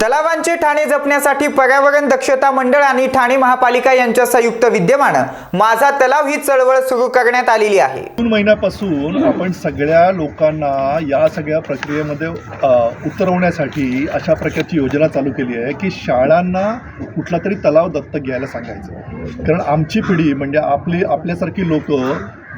तलावांचे ठाणे जपण्यासाठी पर्यावरण दक्षता मंडळ आणि ठाणे महापालिका यांच्या संयुक्त विद्यमानं माझा तलाव ही चळवळ सुरू करण्यात आलेली आहे. जून महिन्यापासून आपण सगळ्या लोकांना या सगळ्या प्रक्रियेमध्ये अ, उतरवण्यासाठी अशा प्रकारची योजना चालू केली आहे की शाळांना कुठला तरी तलाव दत्तक घ्यायला सांगायचं. कारण आमची पिढी म्हणजे आपली आपल्यासारखी लोक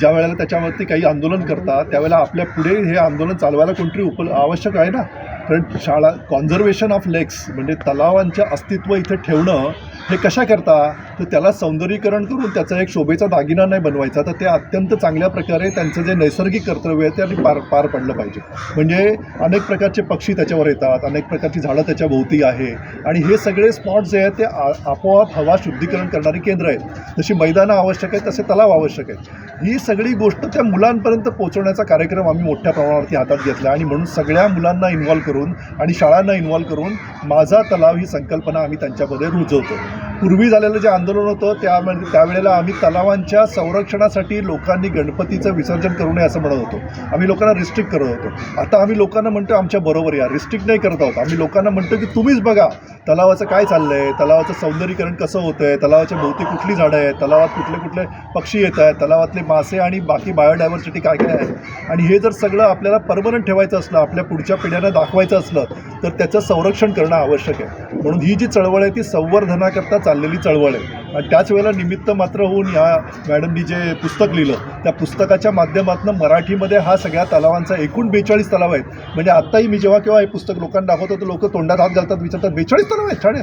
ज्या वेळेला त्याच्यावरती काही आंदोलन करतात त्यावेळेला आपल्या पुढे हे आंदोलन चालवायला कोणतरी उप आवश्यक आहे ना? कारण शाळा कॉन्झर्वेशन ऑफ लेक्स म्हणजे तलावांचे अस्तित्व इथे ठेवणं हे कशा करता? तर त्याला सौंदर्यीकरण करून त्याचा एक शोभेचा दागिना नाही बनवायचा. तर ते अत्यंत चांगल्या प्रकारे त्यांचं जे नैसर्गिक कर्तव्य आहे ते आधी पार पार पडलं पाहिजे. म्हणजे अनेक प्रकारचे पक्षी त्याच्यावर येतात अनेक प्रकारची झाडं त्याच्या भोवती आहे. आणि हे सगळे स्पॉट जे आहेत ते आ- आपोआप हवा शुद्धीकरण करणारी केंद्र आहेत. जशी मैदानं आवश्यक आहेत तसे तलाव आवश्यक आहेत. ही सगळी गोष्ट त्या मुलांपर्यंत पोहोचवण्याचा कार्यक्रम आम्ही मोठ्या प्रमाणावरती हातात घेतला आणि म्हणून सगळ्या मुलांना इन्व्हॉल्व करून आणि शाळांना इन्व्हॉल्व करून माझा तलाव ही संकल्पना आम्ही त्यांच्यामध्ये रुजवतो. पूर्वी झालेलं जे आंदोलन होतं त्या त्यावेळेला आम्ही तलावांच्या संरक्षणासाठी लोकांनी गणपतीचं विसर्जन करू नये असं म्हणत होतो. आम्ही लोकांना रिस्ट्रिक्ट करत होतो. आता आम्ही लोकांना म्हणतो आमच्या बरोबर या. रिस्ट्रिक्ट नाही करत आहोत. आम्ही लोकांना म्हणतो की तुम्हीच बघा तलावाचं काय चाललं आहे तलावाचं सौंदर्यीकरण कसं होतं आहे तलावाच्या भोवती कुठली झाडं आहेत? तलावात कुठले कुठले पक्षी येत आहेत? तलावातले मासे आणि बाकी बायोडायव्हर्सिटी काय काय आहे? आणि हे जर सगळं आपल्याला परमनंट ठेवायचं असलं आपल्या पुढच्या पिढ्यांना दाखवायचं असलं तर त्याचं संरक्षण करणं आवश्यक आहे. म्हणून ही जी चळवळ आहे ती संवर्धनाकरता चाललेली चळवळ आहे. आणि त्याच वेळेला निमित्त मात्र होऊन या मॅडमनी जे पुस्तक लिहिलं त्या पुस्तकाच्या माध्यमातून मराठीमध्ये हा सगळ्या तलावांचा एकूण बेचाळीस तलाव आहेत. म्हणजे आत्ताही मी जेव्हा केव्हा हे पुस्तक लोकांना दाखवतो तर लोक तोंडात हात घालतात विचारतात बेचाळीस तलाव आहेत? छान